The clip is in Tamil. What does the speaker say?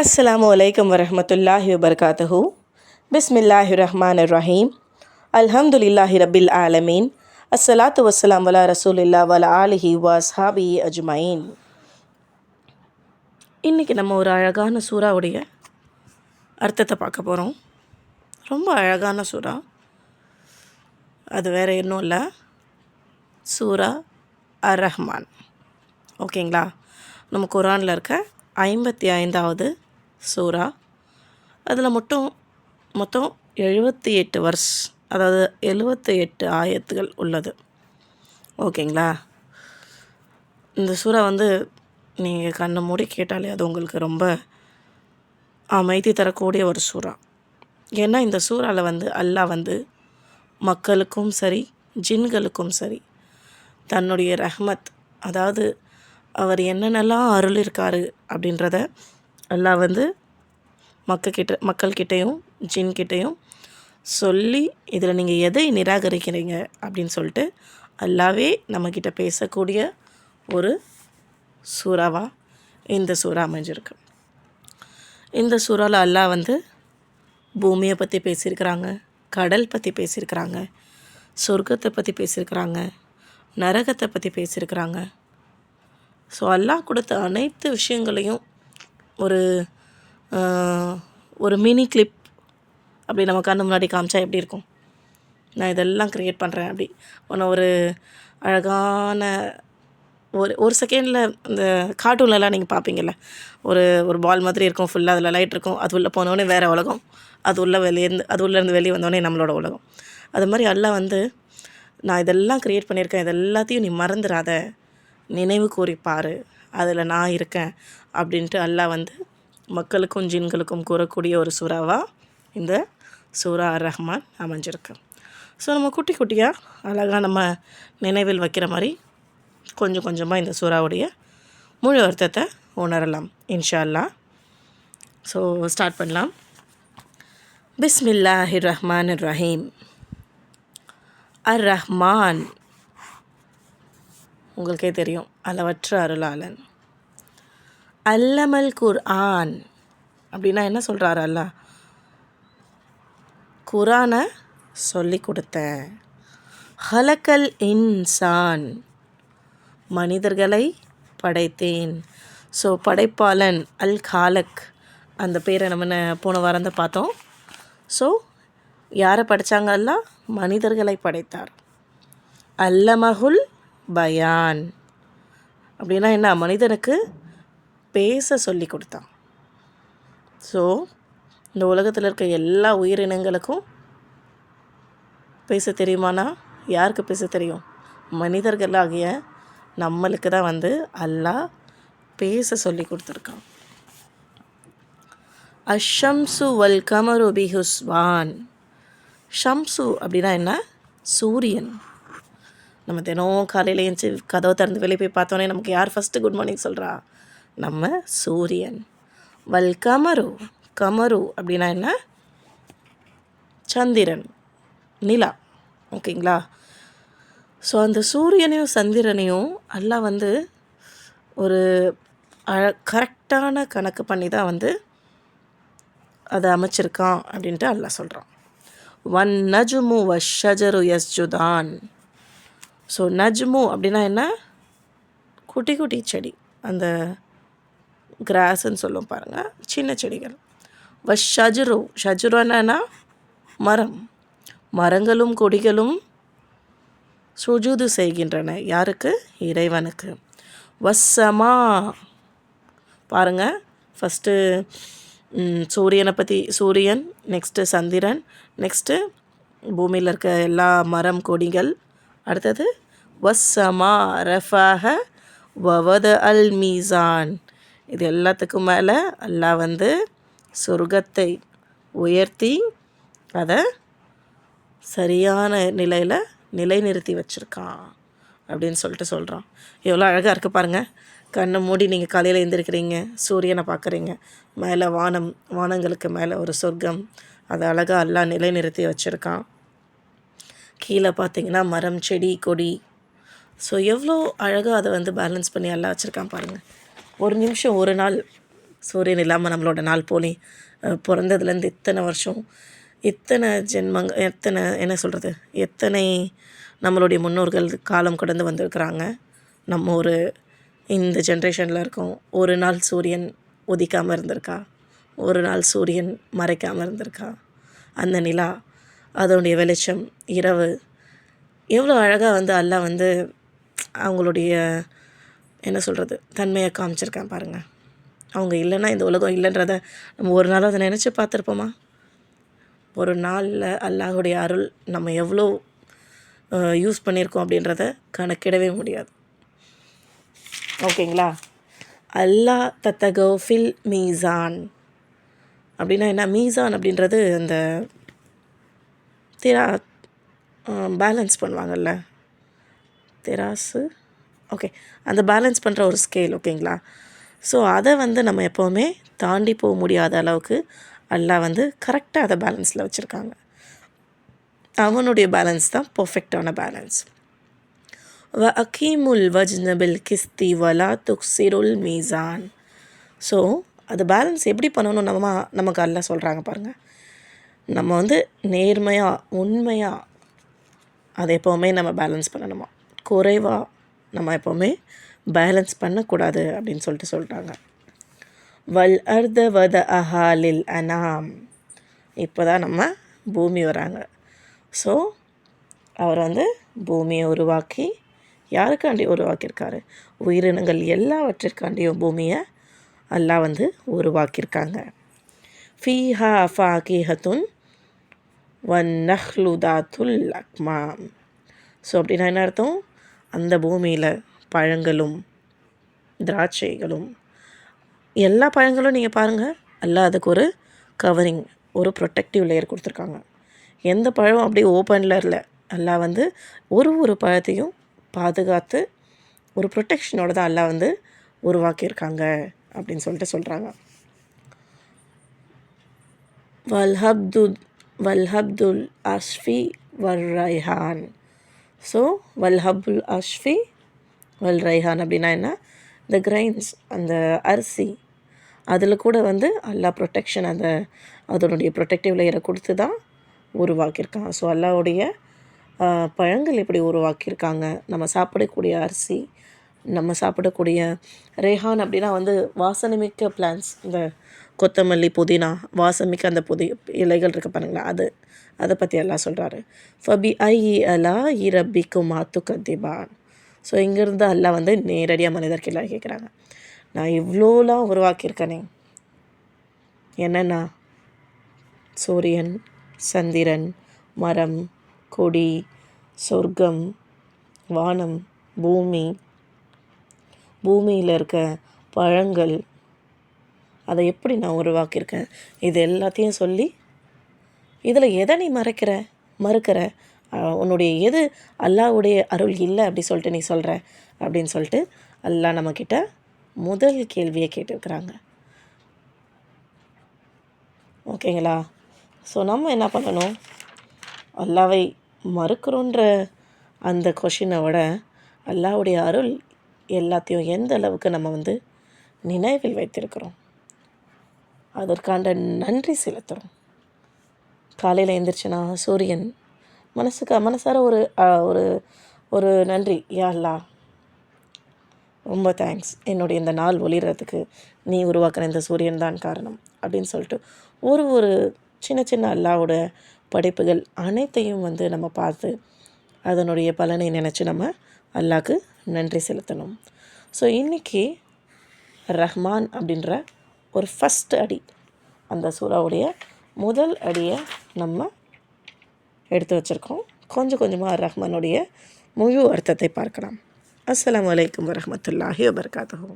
அஸ்ஸலாமு அலைக்கும் வரமத்துல்லாஹி வபர்காத்தஹூ பிஸ்மில்லாஹி ரஹ்மான் ரஹீம் அல்ஹம்துலில்லாஹி ரபில் ஆலமீன் அஸ்ஸலாத்து வஸ்ஸலாம் வலா ரசூலில்லா வல ஆலிஹி வாஸ்ஹாபி அஜ்மைன் இன்றைக்கி நம்ம ஒரு அழகான சூறாவுடைய அர்த்தத்தை பார்க்க போகிறோம் ரொம்ப அழகான சூறா. அது வேறு இன்னும் இல்லை. சூரா அர் ரஹ்மான் ஓகேங்களா? நம்ம குரானில் இருக்க ஐம்பத்தி ஐந்தாவது சூறா. அதில் மட்டும் மொத்தம் எழுபத்தி எட்டு வர்ஸ் அதாவது எழுபத்தி எட்டு ஆயத்துகள் உள்ளது. ஓகேங்களா? இந்த சூறா வந்து நீங்கள் கண்ணை மூடி கேட்டாலே அது உங்களுக்கு ரொம்ப அமைதி தரக்கூடிய ஒரு சூறா. ஏன்னா இந்த சூறாவில் வந்து அல்லாஹ் வந்து மக்களுக்கும் சரி ஜின்களுக்கும் சரி தன்னுடைய ரஹ்மத் அதாவது அவர் என்னென்னலாம் அருள் இருக்காரு அப்படின்றத அல்லாஹ் வந்து மக்கக்கிட்ட மக்கள்கிட்டையும் ஜின்கிட்டையும் சொல்லி இதில் நீங்கள் எதை நிராகரிக்கிறீங்க அப்படின்னு சொல்லிட்டு அல்லாவே நம்மக்கிட்ட பேசக்கூடிய ஒரு சூறாவாக இந்த சூறா அமைஞ்சிருக்கு. இந்த சூறாவில் அல்லாஹ் வந்து பூமியை பற்றி பேசியிருக்கிறாங்க கடல் பற்றி பேசியிருக்கிறாங்க சொர்க்கத்தை பற்றி பேசியிருக்கிறாங்க நரகத்தை பற்றி பேசியிருக்கிறாங்க. ஸோ அல்லாஹ் கொடுத்த அனைத்து விஷயங்களையும் ஒரு ஒரு மினி கிளிப் அப்படி நம்ம கண்ணு முன்னாடி காமிச்சா எப்படி இருக்கும்? நான் இதெல்லாம் க்ரியேட் பண்ணுறேன் அப்படி. ஒன்று ஒரு அழகான ஒரு ஒரு செகண்டில் இந்த கார்ட்டூன்லலாம் நீங்கள் பார்ப்பீங்கள்ல ஒரு ஒரு பால் மாதிரி இருக்கும் ஃபுல்லாக அதில் லைட் இருக்கும். அது உள்ளே போனோடனே வேறு உலகம். அது உள்ள வெளியேருந்து அது உள்ளேருந்து வெளியே வந்தோடனே நம்மளோட உலகம். அது மாதிரி எல்லாம் வந்து நான் இதெல்லாம் க்ரியேட் பண்ணியிருக்கேன். இது எல்லாத்தையும் நீ மறந்துடாத நினைவு கூறிப்பார் அதில் நான் இருக்கேன். அப்படின்ட்டு அல்லாஹ் வந்து மக்களுக்கும் ஜின்களுக்கும் கூறக்கூடிய ஒரு சூறாவாக இந்த சூரா அர் ரஹ்மான் அமைஞ்சிருக்கு. ஸோ நம்ம குட்டி குட்டியாக அழகாக நம்ம நினைவில் வைக்கிற மாதிரி கொஞ்சம் கொஞ்சமாக இந்த சூறாவுடைய முழு அர்த்தத்தை உணரலாம் இன்ஷா அல்லாஹ் ஸோ ஸ்டார்ட் பண்ணலாம். பிஸ்மில்லாஹிர் ரஹ்மான் ரஹீம். அர் ரஹ்மான். உங்களுக்கே தெரியும் அளவற்ற அருளாளன். அல்லமல் குர்ஆன். அப்படின்னா என்ன சொல்கிறாரு அல்லாஹ் குரானை சொல்லி கொடுத்தேன். ஹலக்கல் இன்சான். மனிதர்களை படைத்தேன். ஸோ படைப்பாளன் அல் காலக். அந்த பேரை நம்ம போன வாரம் தான் பார்த்தோம். ஸோ யாரை படைச்சாங்க மனிதர்களை படைத்தார். அல்லமகுல் பயான். அப்படின்னா என்ன? மனிதனுக்கு பேச சொல்லி கொடுத்தான். ஸோ இந்த உலகத்தில் இருக்க எல்லா உயிரினங்களுக்கும் பேச தெரியுமானா? யாருக்கு பேச தெரியும்? மனிதர்களாகிய நம்மளுக்கு தான் வந்து அல்லாஹ் பேச சொல்லி கொடுத்துருக்கான். அஷம்சு வல் கமரு பிஹுஸ்வான். ஷம்சு அப்படின்னா என்ன? சூரியன். நம்ம தினம் காலையில் எழுந்துச்சி கதவை திறந்து வெளியே போய் பார்த்தோன்னே நமக்கு யார் ஃபஸ்ட்டு குட் மார்னிங் சொல்கிறா நம்ம சூரியன். வல் கமரு கமரு அப்படின்னா என்ன? சந்திரன். நிலா. ஓகேங்களா? ஸோ அந்த சூரியனையும் சந்திரனையும் அல்லாஹ் வந்து ஒரு அழ கரெக்டான கணக்கு பண்ணி தான் வந்து அதை அமைச்சிருக்கான் அப்படின்ட்டு அல்லா சொல்கிறான் வன் நஜுமு எஸ் யஸ்ஜுதான். ஸோ நஜ்மு அப்படின்னா என்ன? குட்டி குட்டி செடி. அந்த கிராஸ்ன்னு சொல்லும் பாருங்கள் சின்ன செடிகள். வ ஷஜுரு. ஷஜுரு மரம். மரங்களும் கொடிகளும் சுஜூது செய்கின்றன. யாருக்கு? இறைவனுக்கு. வசமா பாருங்கள் ஃபஸ்ட்டு சூரியனை பற்றி சூரியன் நெக்ஸ்ட்டு சந்திரன் நெக்ஸ்ட்டு பூமியில் இருக்க எல்லா மரம் கொடிகள். அடுத்தது வசமா ரஃபாக வவத அல் மீசான். இது எல்லாத்துக்கும் மேலே அல்லாஹ் வந்து சொர்க்கத்தை உயர்த்தி அதை சரியான நிலையில் நிலைநிறுத்தி வச்சுருக்கான் அப்படின்னு சொல்லிட்டு சொல்கிறான் எவ்வளோ அழகாக இருக்குது பாருங்கள் கண்ணை மூடி நீங்கள் காலையில் எழுந்திருக்கிறீங்க சூரியனை பார்க்குறீங்க. மேலே வானம் வானங்களுக்கு மேலே ஒரு சொர்க்கம். அதை அழகாக எல்லாம் நிலைநிறுத்தி வச்சுருக்கான். கீழே பார்த்தீங்கன்னா மரம் செடி கொடி. ஸோ எவ்வளோ அழகாக அதை வந்து பேலன்ஸ் பண்ணி எல்லாம் வச்சுருக்கான் பாருங்கள் ஒரு நிமிஷம் ஒரு நாள் சூரியன் இல்லாமல் நம்மளோட நாள் போலி. பிறந்ததுலேருந்து இத்தனை வருஷம் இத்தனை ஜென்மங்க எத்தனை என்ன சொல்கிறது எத்தனை நம்மளுடைய முன்னோர்கள் காலம் கடந்து வந்திருக்கிறாங்க. நம்ம ஒரு இந்த ஜென்ரேஷனில் இருக்கோம். ஒரு நாள் சூரியன் உதிக்காமல் இருந்திருக்கா? ஒரு நாள் சூரியன் மறைக்காமல் இருந்திருக்கா? அந்த நிலா அதனுடைய வெளிச்சம் இரவு எவ்வளோ அழகாக வந்து எல்லாம் வந்து அவங்களுடைய என்ன சொல்கிறது தன்மையை காமிச்சிருக்கேன் பாருங்கள் அவங்க இல்லைன்னா இந்த உலகம் இல்லைன்றத நம்ம ஒரு நாள் அதை நினச்சி பார்த்துருப்போமா? ஒரு நாளில் அல்லாஹுடைய அருள் நம்ம எவ்வளோ யூஸ் பண்ணியிருக்கோம் அப்படின்றத கணக்கிடவே முடியாது. ஓகேங்களா? அல்லா தத்தகோஃபில் மீசான். அப்படின்னா என்ன? மீசான் அப்படின்றது அந்த திரா பேலன்ஸ் பண்ணுவாங்கல்ல? திராசு? ஓகே அந்த பேலன்ஸ் பண்ணுற ஒரு ஸ்கேல் ஓகேங்களா ஸோ அதை வந்து நம்ம எப்போவுமே தாண்டி போக முடியாத அளவுக்கு எல்லாம் வந்து கரெக்டாக அதை பேலன்ஸில் வச்சுருக்காங்க. அவனுடைய பேலன்ஸ் தான் பர்ஃபெக்டான பேலன்ஸ் வ அகீமுல் வஜ்னபில் கிஸ்தி வலா துக்சிருல் மீசான். ஸோ அது பேலன்ஸ் எப்படி பண்ணணும் நம்ம நமக்கு அல்ல சொல்கிறாங்க பாருங்கள் நம்ம வந்து நேர்மையாக உண்மையாக அதை எப்போவுமே நம்ம பேலன்ஸ் பண்ணணுமா? குறைவாக நம்ம எப்போவுமே பேலன்ஸ் பண்ணக்கூடாது அப்படின்னு சொல்லிட்டு சொல்கிறாங்க வல் அர்த வத அஹாலில் அனாம். இப்போ தான் நம்ம பூமி வராங்க. ஸோ அவர் வந்து பூமியை உருவாக்கி யாருக்காண்டி உருவாக்கியிருக்காரு? உயிரினங்கள் எல்லாவற்றிற்காண்டியும் பூமியை எல்லாம் வந்து உருவாக்கியிருக்காங்க. ஃபீஹா ஃபாகிஹத்துன் வன் நஹ்லுதாத்துல் அக்மாம். ஸோ அப்படின்னா என்ன அர்த்தம்? அந்த பூமியில் பழங்களும் திராட்சைகளும் எல்லா பழங்களும் நீங்கள் பாருங்கள் எல்லாம் அதுக்கு ஒரு கவரிங் ஒரு ப்ரொட்டக்டிவ் லேயர் கொடுத்துருக்காங்க. எந்த பழம் அப்படியே ஓப்பனில் இல்லை. எல்லாம் வந்து ஒரு ஒரு பழத்தையும் பாதுகாத்து ஒரு ப்ரொட்டெக்ஷனோட தான் எல்லாம் வந்து உருவாக்கியிருக்காங்க அப்படின்னு சொல்லிட்டு சொல்கிறாங்க வல்ஹப்து வல்ஹப்துல் அஷ்ஃபி வர் ரைஹான் ஸோ வல் ஹபுல் அஷ்ஃபி வல் ரைஹான் அப்படின்னா என்ன? இந்த கிரைன்ஸ் அந்த அரிசி. அதில் கூட வந்து அல்லா ப்ரொட்டெக்ஷன் அந்த அதனுடைய ப்ரொட்டெக்டிவ் லேயரை கொடுத்து தான் உருவாக்கியிருக்கான் ஸோ அல்லாவுடைய பழங்கள் இப்படி உருவாக்கியிருக்காங்க. நம்ம சாப்பிடக்கூடிய அரிசி நம்ம சாப்பிடக்கூடிய ரேஹான் அப்படின்னா வந்து வாசனைமிக்க பிளான்ஸ் இந்த கொத்தமல்லி புதினா வாசமிக்க அந்த புதி இலைகள் இருக்க பாருங்களேன் அது. அதை பற்றி எல்லாம் சொல்கிறாரு ஃபபி ஐ அலா இரபிக்கு மாத்து கத்திபான் ஸோ இங்கேருந்து எல்லாம் வந்து நேரடியாக மனிதர்கள் கேட்குறாங்க நான் இவ்வளோலாம் உருவாக்கியிருக்கேனே. என்னென்னா சூரியன் சந்திரன் மரம் கொடி சொர்க்கம் வானம் பூமி பூமியில் இருக்க பழங்கள் அதை எப்படி நான் உருவாக்கியிருக்கேன்? இது எல்லாத்தையும் சொல்லி இதில் எதை நீ மறைக்கிற? மறுக்கிற? உன்னுடைய எது அல்லாவுடைய அருள் இல்லை அப்படி சொல்லிட்டு நீ சொல்கிற அப்படின்னு சொல்லிட்டு அல்லாஹ் நம்மக்கிட்ட முதல் கேள்வியை கேட்டிருக்கிறாங்க. ஓகேங்களா? ஸோ நம்ம என்ன பண்ணணும்? அல்லாவை மறுக்கிறோன்ற அந்த கொஷினை விட அல்லாவுடைய அருள் எல்லாத்தையும் எந்த அளவுக்கு நம்ம வந்து நினைவில் வைத்திருக்கிறோம்? அதற்கான நன்றி செலுத்துகிறோம். காலையில் எழுந்திரிச்சனா சூரியன். மனசுக்கு மனசார ஒரு ஒரு ஒரு நன்றி. யா அல்லாஹ் ரொம்ப தேங்க்ஸ் என்னுடைய இந்த நாள் ஒளிர்றதுக்கு நீ உருவாக்குன இந்த சூரியன் தான் காரணம் அப்படின்னு சொல்லிட்டு ஒரு ஒரு சின்ன சின்ன அல்லாவோட படைப்புகள் அனைத்தையும் வந்து நம்ம பார்த்து அதனுடைய பலனை நினச்சி நம்ம அல்லாவுக்கு நன்றி செலுத்தணும். ஸோ இன்றைக்கி ரஹ்மான் அப்படின்ற ஒரு ஃபஸ்ட் அடி அந்த சூறாவுடைய முதல் அடியை நம்ம எடுத்து வச்சுருக்கோம். கொஞ்சம் கொஞ்சமாக ரஹ்மானுடைய முழு அர்த்தத்தை பார்க்கலாம். அஸ்லாம் அலைக்கும் வரமத்துல்லாஹி வபரகாத்துஹு.